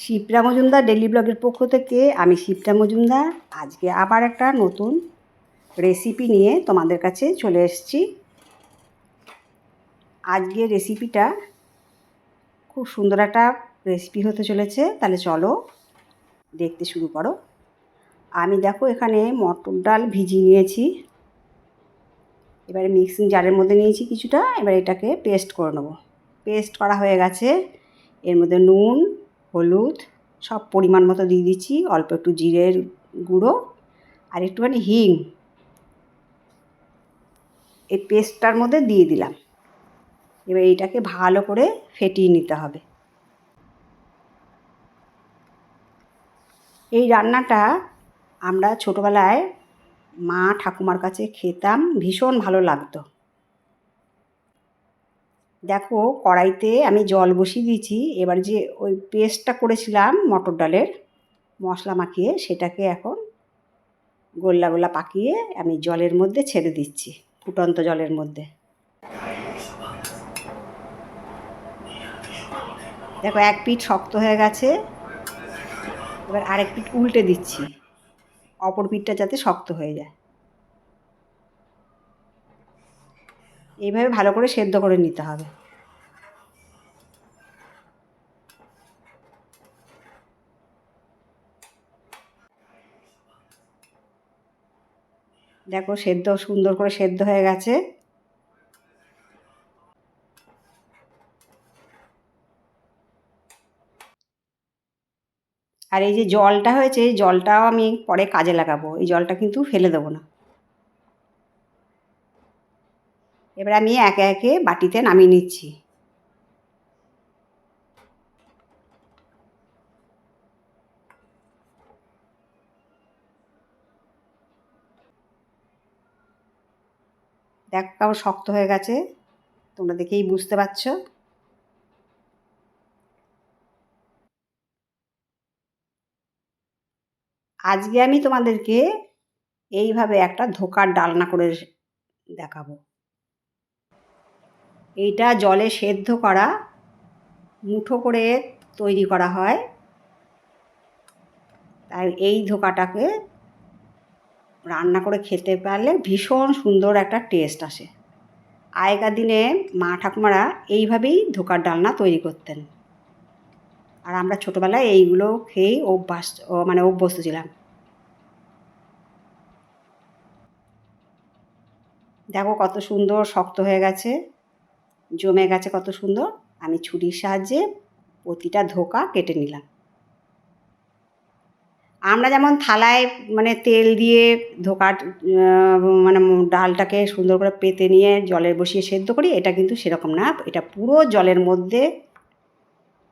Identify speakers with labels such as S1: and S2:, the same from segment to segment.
S1: Shipra Majumdar daily ব্লগের পক্ষ থেকে আমি শিপ্রা মজুমদার। আজকে আবার একটা নতুন রেসিপি নিয়ে তোমাদের কাছে চলে এসেছি। আজকে রেসিপিটা খুব সুন্দর একটা রেসিপি হতে চলেছে। তাহলে চলো দেখতে শুরু করো। আমি দেখো এখানে মটর ডাল ভিজিয়ে নিয়েছি। এবারে মিক্সিং জারের মধ্যে নিয়েছি কিছুটা। এবার এটাকে পেস্ট করে নেব। পেস্ট করা হয়ে গেছে। এর মধ্যে নুন হলুদ, সব পরিমাণ মতো দিয়ে দিচ্ছি, অল্প একটু জিরের গুঁড়ো আর একটুখানি হিং। এই পেস্টটার মধ্যে দিয়ে দিলাম। এবার এইটাকে ভালো করে ফেটিয়ে নিতে হবে। এই রান্নাটা আমরা ছোটোবেলায় মা ঠাকুমার কাছে খেতাম, ভীষণ ভালো লাগতো। দেখো কড়াইতে আমি জল বসিয়ে দিয়েছি। এবার যে ওই পেস্টটা করেছিলাম মটর ডালের মশলা মাখিয়ে, সেটাকে এখন গোল্লা গোল্লা পাকিয়ে আমি জলের মধ্যে ছেড়ে দিচ্ছি, ফুটন্ত জলের মধ্যে। দেখো এক পিঠ শক্ত হয়ে গেছে, এবার আরেক পিঠ উল্টে দিচ্ছি, অপর পিঠটা যাতে শক্ত হয়ে যায়। এইভাবে ভালো করে সেদ্ধ করে নিতে হবে। দেখো সেদ্ধ, সুন্দর করে সেদ্ধ হয়ে গেছে। আর এই যে জলটা হয়েছে, এই জলটাও আমি পরে কাজে লাগাবো। এই জলটা কিন্তু ফেলে দেবো না। এবার আমি একে একে বাটিতে নামিয়ে নিচ্ছি। দেখ কেমন শক্ত হয়ে গেছে, তোমরা দেখেই বুঝতে পারছ। আজকে আমি তোমাদেরকে এইভাবে একটা ধোকার ডালনা করে দেখাবো। এইটা জলে সেদ্ধ করা, মুঠো করে তৈরি করা হয়। তাই এই ধোকাটাকে রান্না করে খেতে পারলে ভীষণ সুন্দর একটা টেস্ট আসে। আগেকার দিনে মা ঠাকুমারা এইভাবেই ধোকার ডালনা তৈরি করতেন। আর আমরা ছোটোবেলায় এইগুলো খেয়েই অভ্যাস মানে অভ্যস্ত ছিলাম। দেখো কত সুন্দর শক্ত হয়ে গেছে। জমে গেছে কত সুন্দর। আমি ছুরির সাহায্যে প্রতিটা ধোকা কেটে নিলাম। আমরা যেমন থালায় মানে তেল দিয়ে ধোকা মানে ডালটাকে সুন্দর করে পেতে নিয়ে জলের বসিয়ে সেদ্ধ করি, এটা কিন্তু সেরকম না। এটা পুরো জলের মধ্যে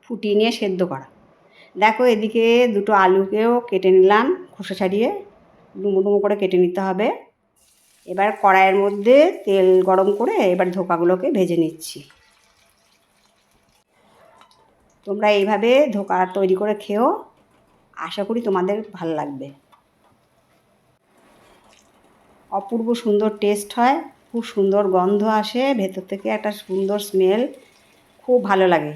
S1: ফুটিয়ে নিয়ে সেদ্ধ করা। দেখো এদিকে দুটো আলুকেও কেটে নিলাম খোসা ছাড়িয়ে। ডুমো ডুমো করে কেটে নিতে হবে। এবার কড়াইয়ের মধ্যে তেল গরম করে এবার ধোকাগুলোকে ভেজে নিচ্ছি। তোমরা এইভাবে ধোকা তৈরি করে খেও। আশা করি তোমাদের ভালো লাগবে। অপূর্ব সুন্দর টেস্ট হয়, খুব সুন্দর গন্ধ আসে, ভেতর থেকে একটা সুন্দর স্মেল খুব ভালো লাগে।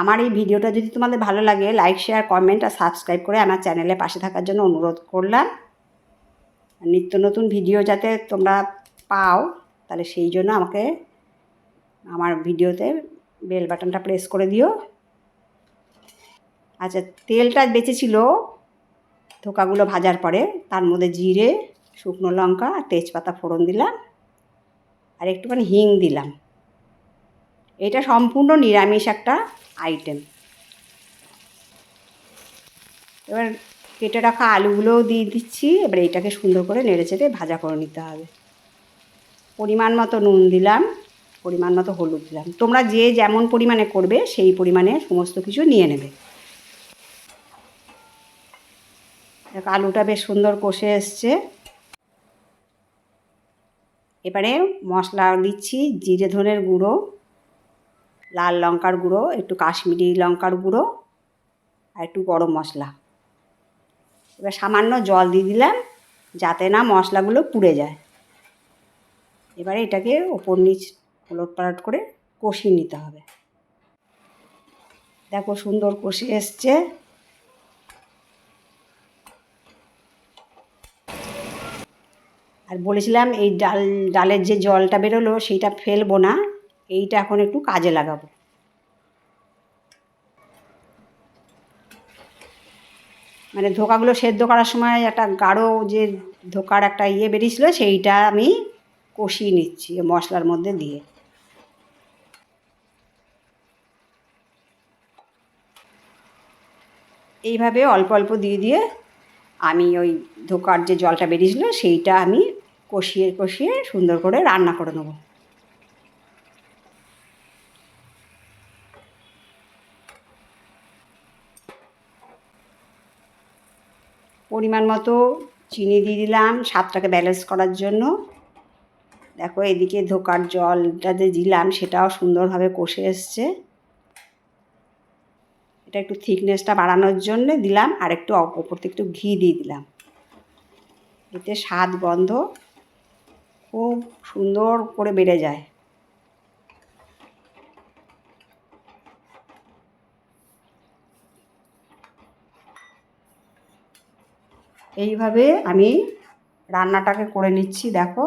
S1: আমার এই ভিডিওটা যদি তোমাদের ভালো লাগে লাইক শেয়ার কমেন্ট আর সাবস্ক্রাইব করে আমার চ্যানেলে পাশে থাকার জন্য অনুরোধ করলাম। নিত্য নতুন ভিডিও যাতে তোমরা পাও, তাহলে সেই জন্য আমাকে আমার ভিডিওতে বেল বাটনটা প্রেস করে দিও। আচ্ছা তেলটা বেঁচেছিল ধোকাগুলো ভাজার পরে, তার মধ্যে জিরে, শুকনো লঙ্কা আর তেজপাতা ফোড়ন দিলাম। আর একটুখানি হিং দিলাম। এটা সম্পূর্ণ নিরামিষ একটা আইটেম এবার কেটে রাখা আলুগুলোও দিয়ে দিচ্ছি। এবার এটাকে সুন্দর করে নেড়ে চেড়ে ভাজা করে নিতে হবে। পরিমাণ মতো নুন দিলাম, পরিমাণ মতো হলুদ দিলাম। তোমরা যে যেমন পরিমাণে করবে, সেই পরিমাণে সমস্ত কিছু নিয়ে নেবে। আলুটা বেশ সুন্দর কষে এসছে। এবারে মশলা দিচ্ছি, জিরে ধনের গুঁড়ো। লাল লঙ্কার গুঁড়ো, একটু কাশ্মীরি লঙ্কার গুঁড়ো আর একটু গরম মশলা। এবার সামান্য জল দিয়ে দিলাম যাতে না মশলাগুলো পুড়ে যায়। এবারে এটাকে ওপর নিচ ওলট পালট করে কষিয়ে নিতে হবে। দেখো সুন্দর কষি এসছে। আর বলেছিলাম এই ডাল, ডালের যে জলটা বেরোলো সেইটা ফেলব না। এইটা এখন একটু কাজে লাগাবো। মানে ধোকাগুলো সেদ্ধ করার সময় একটা গাঢ় যে ধোকার একটা ইয়ে বেরিয়েছিলো, সেইটা আমি কষিয়ে নিচ্ছি মশলার মধ্যে দিয়ে। এইভাবে অল্প অল্প দিয়ে দিয়ে আমি ওই ধোকার যে জলটা বেরিয়েছিলো, সেইটা আমি কষিয়ে কষিয়ে সুন্দর করে রান্না করে নেব। পরিমাণ মতো চিনি দিয়ে দিলাম, স্বাদটাকে ব্যালেন্স করার জন্য। দেখো, এদিকে ধোকার জলটা যে দিলাম, সেটাও সুন্দরভাবে কষে এসছে। এটা একটু থিকনেসটা বাড়ানোর জন্য দিলাম, আর একটু ওপর থেকে একটু ঘি দিয়ে দিলাম। এতে স্বাদ গন্ধ খুব সুন্দর করে বেড়ে যায়। এইভাবে আমি রান্নাটাকে করে নিচ্ছি, দেখো।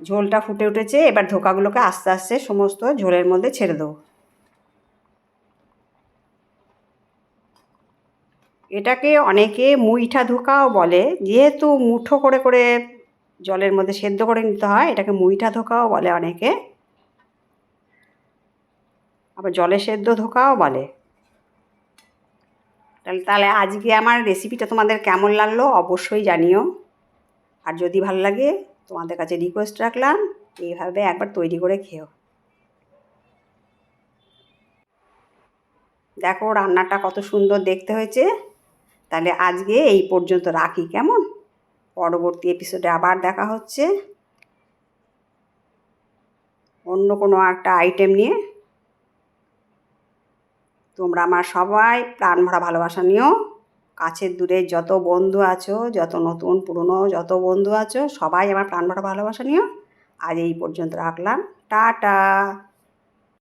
S1: ঝোলটা ফুটে উঠেছে, এবার ধোকাগুলোকে আস্তে আস্তে সমস্ত ঝোলের মধ্যে ছেড়ে দেবো। এটাকে অনেকে মুইঠা ধোকাও বলে, যেহেতু মুঠো করে করে জলের মধ্যে সেদ্ধ করে নিতে হয়, এটাকে মুইঠা ধোকাও বলে অনেকে। আবার জলে সেদ্ধ ধোকাও বলে। তাহলে তাহলে আজকে আমার রেসিপিটা তোমাদের কেমন লাগল অবশ্যই জানিও। আর যদি ভালো লাগে, তোমাদের কাছে রিকোয়েস্ট রাখলাম, এইভাবে একবার তৈরি করে খেও। দেখো, রান্নাটা কত সুন্দর দেখতে হয়েছে। তাহলে আজকে এই পর্যন্ত রাখি, কেমন? পরবর্তী এপিসোডে আবার দেখা হচ্ছে। অন্য কোনো একটা আইটেম নিয়ে। তোমরা আমার সবাই প্রাণ ভরা ভালোবাসা নিও। কাছের দূরে যত বন্ধু আছো, যত নতুন, পুরনো, যত বন্ধু আছো, সবাই আমার প্রাণ ভরা ভালোবাসা নিও। আজ এই পর্যন্ত রাখলাম। টাটা!